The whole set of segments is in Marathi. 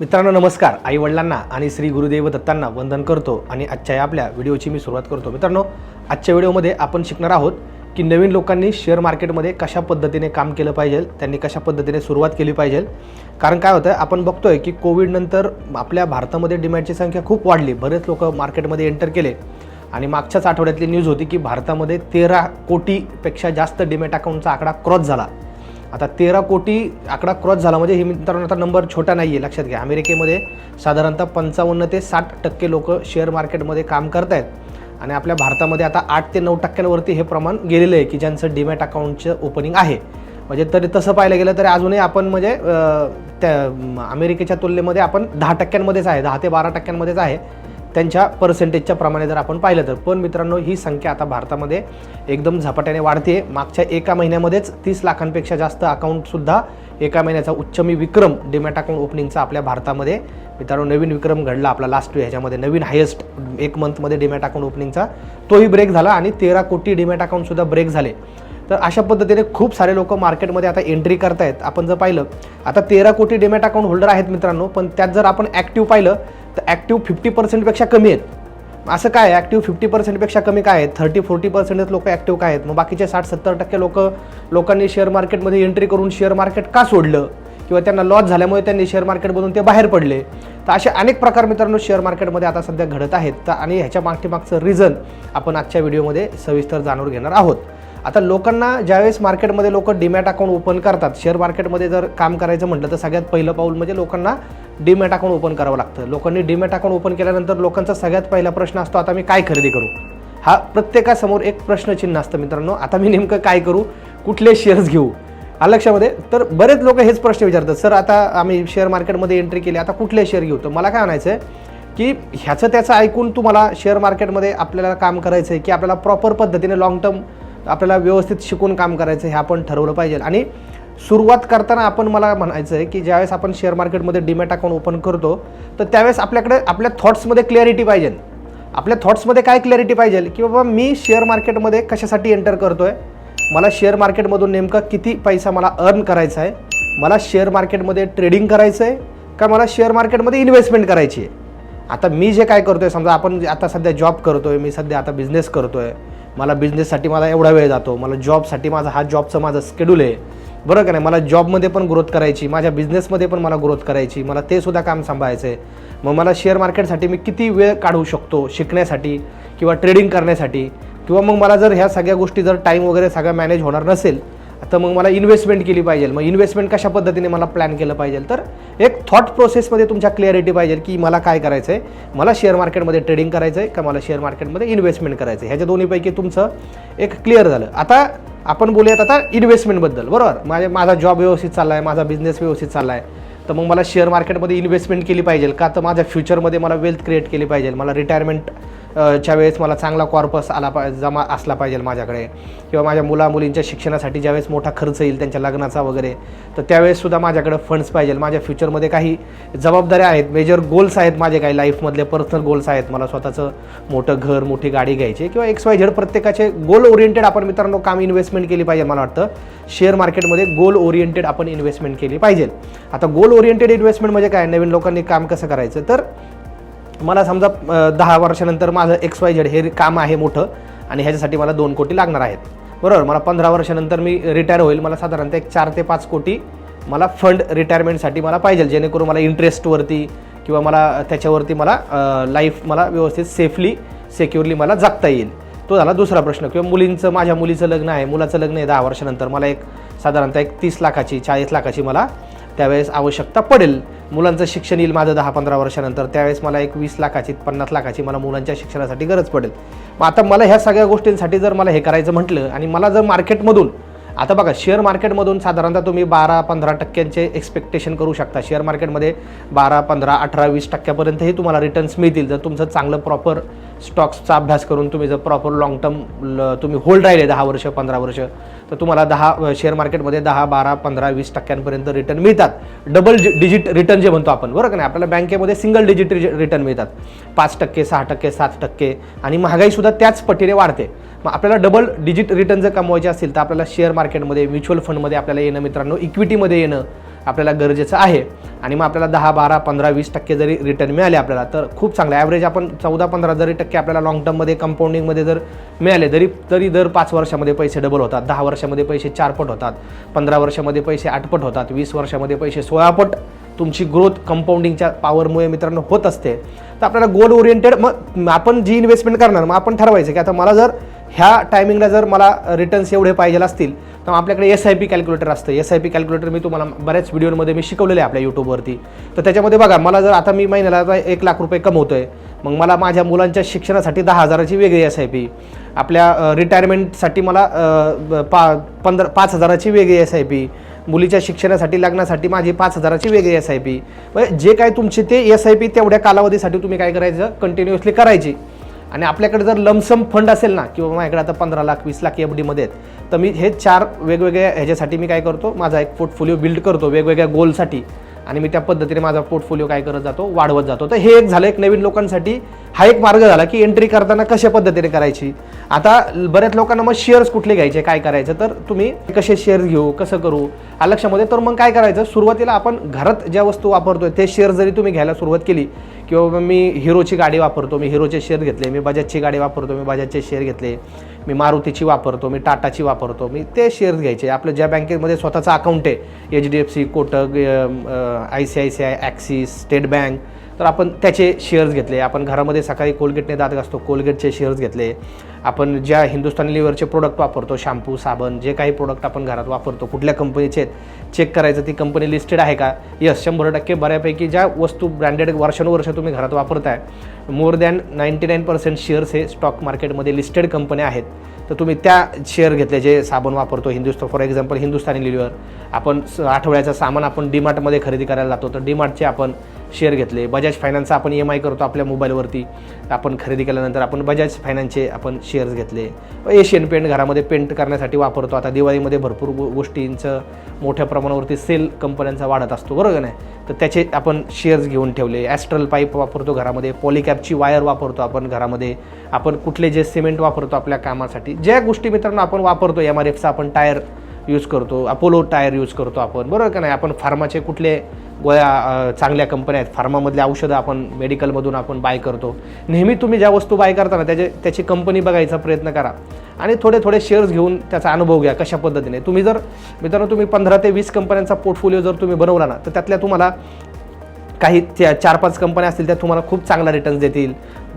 मित्रांनो नमस्कार. आई वडिलांना आणि श्री गुरुदेव दत्तांना वंदन करतो आणि आजच्या या आपल्या व्हिडिओची मी सुरुवात करतो. मित्रांनो आजच्या व्हिडिओमध्ये आपण शिकणार आहोत की नवीन लोकांनी शेअर मार्केटमध्ये कशा पद्धतीने काम केलं पाहिजे त्यांनी कशा पद्धतीने सुरुवात केली पाहिजे. कारण काय होतं आपण बघतोय की कोविडनंतर आपल्या भारतामध्ये डिमॅटची संख्या खूप वाढली. बरेच लोक मार्केटमध्ये एंटर केले. आणि मागच्याच आठवड्यातली न्यूज होती की भारतामध्ये तेरा कोटीपेक्षा जास्त डिमॅट अकाउंटचा आकडा क्रॉस झाला. आता तेरा कोटी आकडा क्रॉस झाला. म्हणजे हे मित्रांनो आता नंबर छोटा नाही आहे लक्षात घ्या. अमेरिकेमध्ये साधारणतः पंचावन्न ते साठ टक्के लोक शेअर मार्केटमध्ये काम करत आहेत आणि आपल्या भारतामध्ये आता आठ ते नऊ टक्क्यांवरती हे प्रमाण गेलेलं आहे की ज्यांचं डिमॅट अकाउंटचं ओपनिंग आहे. म्हणजे तरी तसं पाहायला गेलं तरी अजूनही आपण म्हणजे त्या अमेरिकेच्या तुलनेमध्ये आपण दहा टक्क्यांमध्येच आहे दहा ते बारा टक्क्यांमध्येच आहे. त्यांच्या पर्सेंटेजच्या प्रमाणे जर आपण पाहिलं तर. पण मित्रांनो ही संख्या आता भारतामध्ये एकदम झपाट्याने वाढते मागच्या एका महिन्यामध्येच तीस लाखांपेक्षा जास्त अकाउंटसुद्धा एका महिन्याचा उच्चमी विक्रम डिमॅट अकाउंट ओपनिंगचा आपल्या भारतामध्ये. मित्रांनो नवीन विक्रम घडला आपला लास्ट ह्याच्यामध्ये नवीन हायेस्ट एक मंथमध्ये डिमॅट अकाउंट ओपनिंगचा तोही ब्रेक झाला आणि तेरा कोटी डिमॅट अकाउंटसुद्धा ब्रेक झाले. तर अशा पद्धतीने खूप सारे लोक मार्केटमध्ये आता एंट्री करतायत. आपण जर पाहिलं आता तेरा कोटी डिमॅट अकाउंट होल्डर आहेत मित्रांनो पण त्यात जर आपण ॲक्टिव्ह पाहिलं तर ॲक्टिव्ह फिफ्टी पर्सेंटपेक्षा कमी आहेत. असं काय ॲक्टिव्ह फिफ्टी पर्सेंटपेक्षा कमी काय आहेत? थर्टी फोर्टी पर्सेंटच लोक ॲक्टिव्ह काय आहेत? मग बाकीचे साठ सत्तर टक्के लोक लोकांनी शेअर मार्केटमध्ये एंट्री करून शेअर मार्केट का सोडलं? किंवा त्यांना लॉस झाल्यामुळे त्यांनी शेअर मार्केटमधून ते बाहेर पडले. तर असे अनेक प्रकार मित्रांनो शेअर मार्केटमध्ये आता सध्या घडत आहेत. तर आणि ह्याच्या मागच्या रिझन आपण आजच्या व्हिडिओमध्ये सविस्तर जाणून घेणार आहोत. आता लोकांना ज्यावेळेस मार्केटमध्ये लोक डीमॅट अकाउंट ओपन करतात शेअर मार्केटमध्ये जर काम करायचं म्हटलं तर सगळ्यात पहिलं पाऊल म्हणजे लोकांना डीमॅट अकाउंट ओपन करावं लागतं. लोकांनी डीमॅट अकाउंट ओपन केल्यानंतर लोकांचा सगळ्यात पहिला प्रश्न असतो आता मी काय खरेदी करू? हा प्रत्येकासमोर एक प्रश्नचिन्ह असतं मित्रांनो. आता मी नेमकं काय करू? कुठले शेअर्स घेऊ? आ लक्षामध्ये? तर बरेच लोक हेच प्रश्न विचारतात सर आता आम्ही शेअर मार्केटमध्ये एंट्री केली आता कुठले शेअर घेऊ? तर मला काय म्हणायचं आहे की ह्याचं त्याचं ऐकून तुम्हाला शेअर मार्केटमध्ये आपल्याला काम करायचं आहे की आपल्याला प्रॉपर पद्धतीने लॉंग टर्म आपल्याला व्यवस्थित शिकून काम करायचं हे आपण ठरवलं पाहिजे. आणि सुरुवात करताना आपण मला म्हणायचं आहे की ज्यावेळेस आपण शेअर मार्केटमध्ये डीमॅट अकाउंट ओपन करतो तर त्यावेळेस आपल्याकडे आपल्या थॉट्समध्ये क्लॅरिटी पाहिजे. आपल्या थॉट्समध्ये काय क्लॅरिटी पाहिजे? की बाबा मी शेअर मार्केटमध्ये कशासाठी एंटर करतो आहे मला शेअर मार्केटमधून नेमका किती पैसा मला अर्न करायचा आहे? मला शेअर मार्केटमध्ये ट्रेडिंग करायचं आहे? का मला शेअर मार्केटमध्ये इन्व्हेस्टमेंट करायची आहे? आता मी जे काय करतो आहे समजा आपण आता सध्या जॉब करतो आहे मी सध्या आता बिझनेस करतो आहे मला बिझनेससाठी मला एवढा वेळ जातो मला जॉबसाठी माझा हा जॉबचं माझं स्केड्यूल आहे. बरं का नाही? मला जॉबमध्ये पण ग्रोथ करायची माझ्या बिझनेसमध्ये पण मला ग्रोथ करायची मला ते सुद्धा काम सांभाळायचं आहे मग मला शेअर मार्केटसाठी मी किती वेळ काढू शकतो शिकण्यासाठी किंवा ट्रेडिंग करण्यासाठी? किंवा मग मला जर ह्या सगळ्या गोष्टी जर टाईम वगैरे सगळं मॅनेज होणार नसेल तर मग मला इन्व्हेस्टमेंट केली पाहिजे. मग इन्व्हेस्टमेंट कशा पद्धतीने मला प्लॅन केलं पाहिजे? तर एक थॉट प्रोसेसमध्ये तुमच्या क्लिअरिटी पाहिजे की मला काय करायचं आहे मला शेअर मार्केटमध्ये ट्रेडिंग करायचं आहे का मला शेअर मार्केटमध्ये इन्व्हेस्टमेंट करायचं आहे ह्याच्या दोन्हीपैकी तुमचं एक क्लिअर झालं. आता आपण बोलूयात आता इन्व्हेस्टमेंटबद्दल बरोबर? माझ्या माझा जॉब व्यवस्थित चालला आहे माझा बिझनेस व्यवस्थित चालला आहे तर मग मला शेअर मार्केटमध्ये इन्व्हेस्टमेंट केली पाहिजे का? तर माझ्या फ्युचरमध्ये मला वेल्थ क्रिएट केली पाहिजे. मला रिटायरमेंट च्या वेळेस मला चांगला कॉर्पस आला पा जमा असला पाहिजे माझ्याकडे किंवा माझ्या मुला मुलींच्या शिक्षणासाठी ज्यावेळेस मोठा खर्च येईल त्यांच्या लग्नाचा वगैरे तर त्यावेळेससुद्धा माझ्याकडे फंड्स पाहिजे. माझ्या फ्युचरमध्ये काही जबाबदाऱ्या आहेत मेजर गोल्स आहेत माझे काही लाईफमधले पर्सनल गोल्स आहेत. मला स्वतःचं मोठं घर मोठी गाडी घ्यायची किंवा एक्स वाय झेड प्रत्येकाचे गोल ओरिएंटेड आपण मित्रांनो काम इन्व्हेस्टमेंट केली पाहिजे मला वाटतं. शेअर मार्केटमध्ये गोल ओरिएंटेड आपण इन्व्हेस्टमेंट केली पाहिजे. आता गोल ओरिएंटेड इन्व्हेस्टमेंट म्हणजे काय? नवीन लोकांनी काम कसं करायचं? तर मला समजा दहा वर्षानंतर माझं एक्स वाय झेड हे काम आहे मोठं आणि ह्याच्यासाठी मला दोन कोटी लागणार आहेत. बरोबर? मला पंधरा वर्षानंतर मी रिटायर होईल. मला साधारणतः एक चार ते पाच कोटी मला फंड रिटायरमेंटसाठी मला पाहिजे जेणेकरून मला इंटरेस्टवरती किंवा मला त्याच्यावरती मला लाईफ मला व्यवस्थित सेफली सेक्युअरली मला जगता येईल. तो झाला दुसरा प्रश्न. किंवा मुलींचं माझ्या मुलीचं लग्न आहे. मुलाचं लग्न आहे दहा वर्षानंतर. मला एक साधारणतः एक तीस लाखाची चाळीस लाखाची मला त्यावेळेस आवश्यकता पडेल. मुलांचं शिक्षण येईल माझं दहा पंधरा वर्षानंतर. त्यावेळेस मला एक वीस लाखाची पन्नास लाखाची मला मुलांच्या शिक्षणासाठी गरज पडेल. मग आता मला ह्या सगळ्या गोष्टींसाठी जर मला हे करायचं म्हटलं आणि मला जर मार्केटमधून आता बघा शेअर मार्केटमधून साधारणतः तुम्ही बारा पंधरा टक्क्यांचे एक्सपेक्टेशन करू शकता. शेअर मार्केटमध्ये बारा पंधरा अठरा वीस टक्क्यापर्यंतही तुम्हाला रिटर्न्स मिळतील. जर तुमचं चांगलं प्रॉपर स्टॉक्सचा अभ्यास करून तुम्ही जर प्रॉपर लॉंग टर्म तुम्ही होल्ड राहिले दहा वर्ष पंधरा वर्ष तर तुम्हाला दहा शेअर मार्केटमध्ये दहा बारा पंधरा वीस टक्क्यांपर्यंत रिटर्न मिळतात. डबल डिजिट रिटर्न जे म्हणतो आपण बरोबर का नाही? आपल्याला बँकेमध्ये सिंगल डिजिट रिटर्न मिळतात. पाच टक्के सहा टक्के सात टक्के आणि महागाईसुद्धा त्याच पटीने वाढते. मग आपल्याला डबल डिजिट रिटर्न जर कमवायचे असेल तर आपल्याला शेअर मार्केटमध्ये म्युच्युअल फंडमध्ये आपल्याला येणं मित्रांनो इक्विटीमध्ये येणं आपल्याला गरजेचं आहे. आणि मग आपल्याला दहा बारा पंधरा वीस टक्के जरी रिटर्न मिळाले आपल्याला तर खूप चांगलं ॲव्हरेज आपण चौदा पंधरा जरी टक्के आपल्याला लॉंग टर्ममध्ये कंपाऊंडिंगमध्ये जर मिळाले तरी तरी दर पाच वर्षामध्ये पैसे डबल होतात. दहा वर्षामध्ये पैसे चारपट होतात. पंधरा वर्षामध्ये पैसे आठपट होतात. वीस वर्षामध्ये पैसे सोळापट तुमची ग्रोथ कंपाऊंडिंगच्या पॉवरमुळे मित्रांनो होत असते. तर आपल्याला गोल ओरिएंटेड मग आपण जी इन्व्हेस्टमेंट करणार मग आपण ठरवायचं की आता मला जर ह्या टायमिंगला जर मला रिटर्न्स एवढे पाहिजे असतील तर आपल्याकडे एस आय पी कॅल्क्युलेटर असतं. एस आय पी कॅल्क्युलेटर मी तुम्हाला बऱ्याच व्हिडिओमध्ये मी शिकवलेलं आहे आपल्या यूट्यूबवरती तर त्याच्यामध्ये बघा मला जर आता मी महिन्याला आता एक लाख रुपये कमवतो आहे मग मला माझ्या मुलांच्या शिक्षणासाठी दहा हजाराची वेगळी एस आय पी आपल्या रिटायरमेंटसाठी मला पा पंधरा पाच हजाराची वेगळी एस आय पी मुलीच्या शिक्षणासाठी लग्नासाठी माझी पाच हजाराची वेगळी एस आय पी जे काय तुमची ते एस आय पी तेवढ्या कालावधीसाठी तुम्ही काय करायचं? कंटिन्युअसली करायची. आणि आपल्याकडे जर लमसम फंड असेल ना किंवा माझ्याकडे आता पंधरा लाख वीस लाख एफ डीमध्ये आहेत तर मी हे चार वेगवेगळ्या ह्याच्यासाठी मी काय करतो माझा एक पोर्टफोलिओ बिल्ड करतो वेगवेगळ्या गोलसाठी. आणि मी त्या पद्धतीने माझा पोर्टफोलिओ काय करत जातो वाढवत जातो. तर हे एक झालं एक नवीन लोकांसाठी हा एक मार्ग झाला की एंट्री करताना कशा पद्धतीने करायची. आता बऱ्याच लोकांना मग शेअर्स कुठले घ्यायचे काय करायचं तर तुम्ही कसे शेअर्स घेऊ कसं करू हा लक्षामध्ये. तर मग काय करायचं सुरुवातीला आपण घरात ज्या वस्तू वापरतोय ते शेअर जरी तुम्ही घ्यायला सुरुवात केली किंवा मग मी हिरोची गाडी वापरतो मी हिरोचे शेअर घेतले मी बजाजची गाडी वापरतो मी बजाजचे शेअर घेतले मी मारुतीची वापरतो मी टाटाची वापरतो मी ते शेअर्स घ्यायचे. आपलं ज्या बँकेमध्ये स्वतःचं अकाउंट आहे H D F C Kotak I C I C I Axis State Bank तर आपण त्याचे शेअर्स घेतले. आपण घरामध्ये सकाळी कोलगेटने दात घासतो कोलगेटचे शेअर्स घेतले. आपण ज्या हिंदुस्थानी लिव्हरचे प्रोडक्ट वापरतो शॅम्पू साबण जे काही प्रोडक्ट आपण घरात वापरतो कुठल्या कंपनीचे आहेत चेक करायचं ती कंपनी लिस्टेड आहे का? यस शंभर टक्के बऱ्यापैकी ज्या वस्तू ब्रँडेड वर्षानुवर्ष तुम्ही घरात वापरताय more than ninety nine percent shares हे स्टॉक मार्केटमध्ये लिस्टेड कंपन्या आहेत. तर तुम्ही त्या शेअर घेतले जे साबण वापरतो Hindustan for example Hindustani lever आपण स- आठवड्याचं सामान आपण डीमार्टमध्ये खरेदी करायला जातो तर डीमार्टचे आपण शेअर घेतले. बजाज फायनान्सचा आपण ई एम आय करतो आपल्या मोबाईलवरती आपण खरेदी केल्यानंतर आपण बजाज फायनान्सचे आपण शेअर्स घेतले. एशियन पेंट घरामध्ये पेंट करण्यासाठी वापरतो. आता दिवाळीमध्ये भरपूर गोष्टींचं मोठ्या प्रमाणावरती सेल कंपन्यांचा वाढत असतो. बरोबर नाही? तर त्याचे आपण शेअर्स घेऊन ठेवले. ॲस्ट्रल पाईप वापरतो घरामध्ये. पॉलिकॅपची वायर वापरतो आपण घरामध्ये. आपण कुठले जे सिमेंट वापरतो आपल्या कामासाठी. ज्या गोष्टी मित्रांनो आपण वापरतो एम आर एफचा आपण टायर यूज करतो. अपोलो टायर यूज करतो आपण. बरोबर का नाही? आपण फार्माचे कुठले गोळ्या चांगल्या कंपन्या आहेत. फार्मामधले औषधं आपण मेडिकलमधून आपण बाय करतो. नेहमी तुम्ही ज्या वस्तू बाय करताना त्याचे त्याची कंपनी बघायचा प्रयत्न करा. आणि थोडे थोडे शेअर्स घेऊन त्याचा अनुभव घ्या कशा पद्धतीने. तुम्ही जर मित्रांनो तुम्ही पंधरा ते वीस कंपन्यांचा पोर्टफोलिओ जर तुम्ही बनवला ना तर त्यातल्या तुम्हाला काही त्या चार पाच कंपन्या असतील त्या तुम्हाला खूप चांगला रिटर्न्स देतील.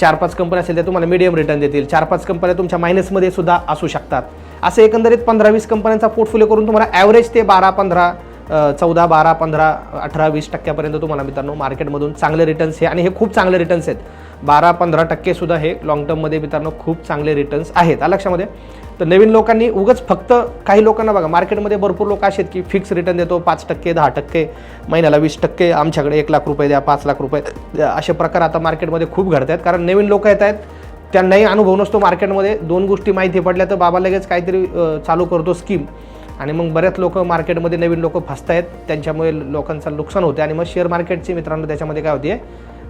चार पाच कंपन्या असतील त्या तुम्हाला मिडियम रिटर्न देतील. चार पाच कंपन्या तुमच्या मायनसमध्ये सुद्धा असू शकतात. असं एकंदरीत पंधरा वीस कंपन्यांचा पोर्टफोलिओ करून तुम्हाला ॲव्हरेज ते बारा पंधरा चौदा बारा पंधरा अठरा वीस टक्क्यापर्यंत तुम्हाला मित्रांनो मार्केटमधून चांगले रिटर्न्स हे आणि हे खूप चांगले रिटर्न्स आहेत. बारा पंधरा टक्के सुद्धा हे लॉंग टर्ममध्ये मित्रांनो खूप चांगले रिटर्न्स आहेत. आ लक्षामध्ये. तर नवीन लोकांनी उगच फक्त काही लोकांना बघा मार्केटमध्ये भरपूर लोक असे आहेत की फिक्स रिटर्न देतो पाच टक्के दहा टक्के महिन्याला वीस टक्के आमच्याकडे एक लाख रुपये द्या पाच लाख रुपये द्या असे प्रकार आता मार्केटमध्ये खूप घडत आहेत. कारण नवीन लोक येत आहेत त्यांनाही अनुभव नसतो मार्केटमध्ये. दोन गोष्टी माहिती पडल्या तर बाबा लगेच काहीतरी चालू करतो स्कीम आणि मग बऱ्याच लोक मार्केटमध्ये नवीन लोक फसतायत त्यांच्यामुळे लोकांचं नुकसान होते आणि मग शेअर मार्केटची मित्रांनो त्याच्यामध्ये काय होते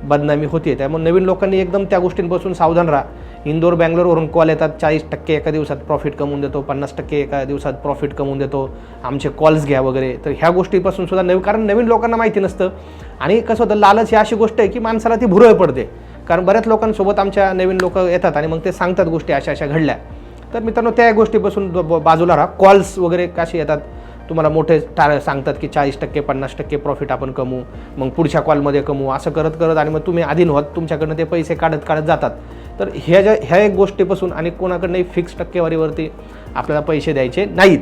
बदनामी होते त्यामुळे नवीन लोकांनी एकदम त्या गोष्टींपासून सावधान राहा. इंदोर बँगलोरवरून कॉल येतात चाळीस टक्के एका दिवसात प्रॉफिट कमवून देतो पन्नास टक्के एका दिवसात प्रॉफिट कमवून देतो आमचे कॉल्स घ्या वगैरे. तर ह्या गोष्टीपासून सुद्धा नवीन कारण नवीन लोकांना माहिती नसतं. आणि कसं होतं लालच ही अशी गोष्ट आहे की माणसाला ती भुरळ पडते. कारण बऱ्याच लोकांसोबत आमच्या नवीन लोक येतात आणि मग ते सांगतात गोष्टी अशा अशा घडल्या. तर मित्रांनो त्या गोष्टीपासून ब- बाजूला राहा. कॉल्स वगैरे कसे येतात तुम्हाला मोठे टा सांगतात की चाळीस टक्के पन्नास टक्के प्रॉफिट आपण कमवू मग पुढच्या कॉलमध्ये कमवू असं करत करत आणि मग तुम्ही आधीन होत तुमच्याकडनं ते पैसे काढत काढत जातात. तर ह्या ज्या ह्या एक गोष्टीपासून आणि कोणाकडनंही फिक्स टक्केवारीवरती आपल्याला पैसे द्यायचे नाहीत.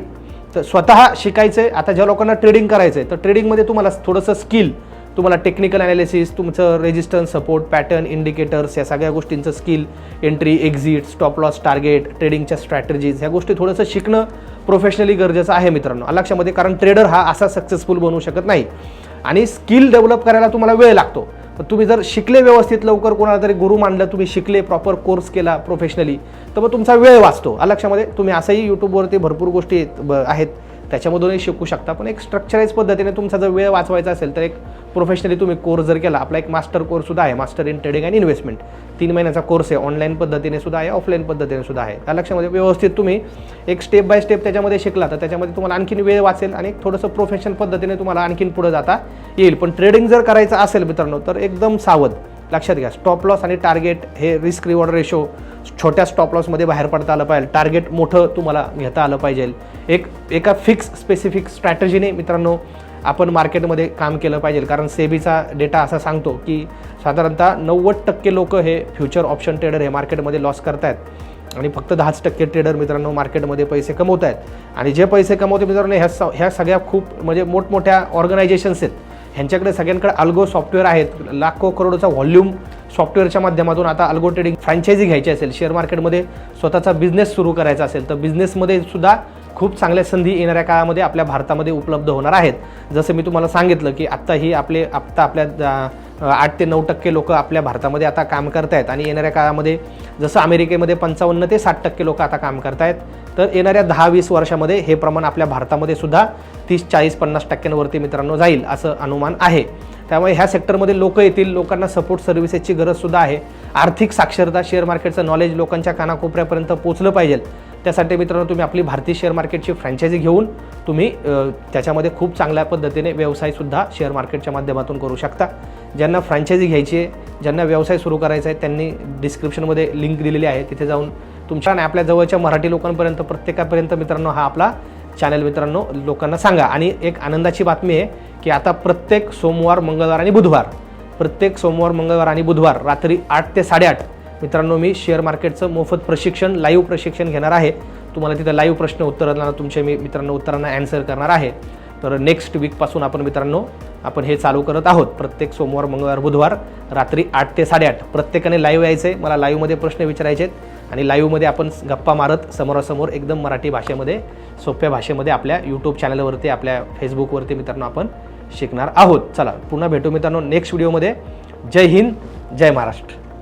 तर स्वतः शिकायचं आहे आता ज्या लोकांना ट्रेडिंग करायचं आहे तर ट्रेडिंगमध्ये तुम्हाला थोडंसं स्किल तुम्हाला टेक्निकल ॲनालिसिस तुमचं रेजिस्टन्स सपोर्ट पॅटर्न इंडिकेटर्स या सगळ्या गोष्टींचं skill entry exit stop loss target ट्रेडिंगच्या स्ट्रॅटेजीज ह्या गोष्टी थोडंसं शिकणं प्रोफेशनली गरजेचं आहे मित्रांनो. अलक्षामध्ये लक्षामध्ये? कारण ट्रेडर हा असा सक्सेसफुल बनू शकत नाही. आणि स्किल डेव्हलप करायला तुम्हाला वेळ लागतो. तर तुम्ही जर शिकले व्यवस्थित लवकर कोणाला तरी गुरु मानलं तुम्ही शिकले प्रॉपर कोर्स केला प्रोफेशनली तर मग तुमचा वेळ वाचतो. अलक्षामध्ये लक्षामध्ये? तुम्ही असंही यूट्यूबवरती भरपूर गोष्टी आहेत- ब- आहेत. त्याच्यामधूनही शिकू शकता. पण एक स्ट्रक्चराईज पद्धतीने तुमचा जर वेळ वाचवायचा असेल तर एक प्रोफेशनली तुम्ही कोर्स जर केला आपला एक मास्टर कोर्ससुद्धा आहे master in trading and investment तीन महिन्याचा कोर्स आहे ऑनलाईन पद्धतीने सुद्धा आहे ऑफलाईन पद्धतीने सुद्धा आहे. त्या लक्षामध्ये व्यवस्थित तुम्ही एक स्टेप बाय स्टेप त्याच्यामध्ये शिकला तर त्याच्यामध्ये तुम्हाला आणखीन वेळ वाचेल आणि एक थोडंसं प्रोफेशनल पद्धतीने तुम्हाला आणखीन पुढे जाता येईल. पण ट्रेडिंग जर करायचं असेल मित्रांनो तर एकदम सावध. लक्षात घ्या. स्टॉप लॉस आणि टार्गेट हे रिस्क रिवॉर्ड रेशो छोट्या स्टॉप लॉसमध्ये बाहेर पडता आलं पाहिजे. टार्गेट मोठं तुम्हाला घेता आलं पाहिजे. एक एका फिक्स स्पेसिफिक स्ट्रॅटजीने मित्रांनो आपण मार्केटमध्ये काम केलं पाहिजे. कारण सेबीचा डेटा असा सांगतो की साधारणतः नव्वद टक्के लोक हे फ्युचर ऑप्शन ट्रेडर हे मार्केटमध्ये लॉस करतायत. आणि फक्त दहाच टक्के ट्रेडर मित्रांनो मार्केटमध्ये पैसे कमवत आहेत आणि जे पैसे कमवते मित्रांनो ह्या स ह्या सगळ्या खूप म्हणजे मोठमोठ्या ऑर्गनायझेशन्स आहेत. ह्यांच्याकडे सगळ्यांकडे अल्गो सॉफ्टवेअर आहेत. लाखो करोडचा व्हॉल्यूम सॉफ्टवेअरच्या माध्यमातून आता अल्गो ट्रेडिंग फ्रँचायझी घ्यायची असेल शेअर मार्केटमध्ये स्वतःचा बिझनेस सुरू करायचा असेल तर बिझनेसमध्ये सुद्धा खूप चांगल्या संधी येणाऱ्या काळामध्ये आपल्या भारतामध्ये उपलब्ध होणार आहेत. जसं मी तुम्हाला सांगितलं की आत्ता ही आपले आत्ता आपल्या आठ ते नऊ टक्के लोक आपल्या भारतामध्ये आता काम करत आहेत आणि येणाऱ्या काळामध्ये जसं अमेरिकेमध्ये पंचावन्न ते साठ टक्के लोक आता काम करतायत तर येणाऱ्या दहा वीस वर्षामध्ये हे प्रमाण आपल्या भारतामध्ये सुद्धा तीस चाळीस पन्नास टक्क्यांवरती मित्रांनो जाईल असं अनुमान आहे. त्यामुळे ह्या सेक्टरमध्ये लोक येतील लोकांना सपोर्ट सर्व्हिसेसची गरजसुद्धा आहे. आर्थिक साक्षरता शेअर मार्केटचं नॉलेज लोकांच्या कानाकोपऱ्यापर्यंत पोचलं पाहिजे. त्यासाठी मित्रांनो तुम्ही आपली भारतीय शेअर मार्केटची फ्रँचायझी घेऊन तुम्ही त्याच्यामध्ये खूप चांगल्या पद्धतीने व्यवसायसुद्धा शेअर मार्केटच्या माध्यमातून करू शकता. ज्यांना फ्रँचायझी घ्यायची आहे ज्यांना व्यवसाय सुरू करायचा आहे त्यांनी डिस्क्रिप्शनमध्ये लिंक दिलेली आहे. तिथे जाऊन तुमच्या आणि आपल्या जवळच्या मराठी लोकांपर्यंत प्रत्येकापर्यंत मित्रांनो हा आपला चॅनल मित्रांनो लोकांना सांगा. आणि एक आनंदाची बातमी आहे की आता प्रत्येक सोमवार मंगळवार आणि बुधवार प्रत्येक सोमवार मंगळवार आणि बुधवार रात्री आठ ते साडेआठ मित्रांनो मी शेअर मार्केटचं मोफत प्रशिक्षण लाईव्ह प्रशिक्षण घेणार आहे. तुम्हाला तिथं लाईव्ह प्रश्न उत्तरांना तुमचे मी मित्रांनो उत्तरांना ॲन्सर करणार आहे. तर नेक्स्ट वीकपासून आपण मित्रांनो आपण हे चालू करत आहोत. प्रत्येक सोमवार मंगळवार बुधवार रात्री आठ ते साडेआठ. प्रत्येकाने लाईव्ह यायचे मला लाईव्हमध्ये प्रश्न विचारायचे आहेत. आणि लाईव्हमध्ये आपण गप्पा मारत समोरासमोर एकदम मराठी भाषेमध्ये सोप्या भाषेमध्ये आपल्या यूट्यूब चॅनलवरती आपल्या फेसबुकवरती मित्रांनो आपण शिकणार आहोत. चला पुन्हा भेटू मित्रांनो नेक्स्ट व्हिडिओमध्ये जय हिंद जय महाराष्ट्र.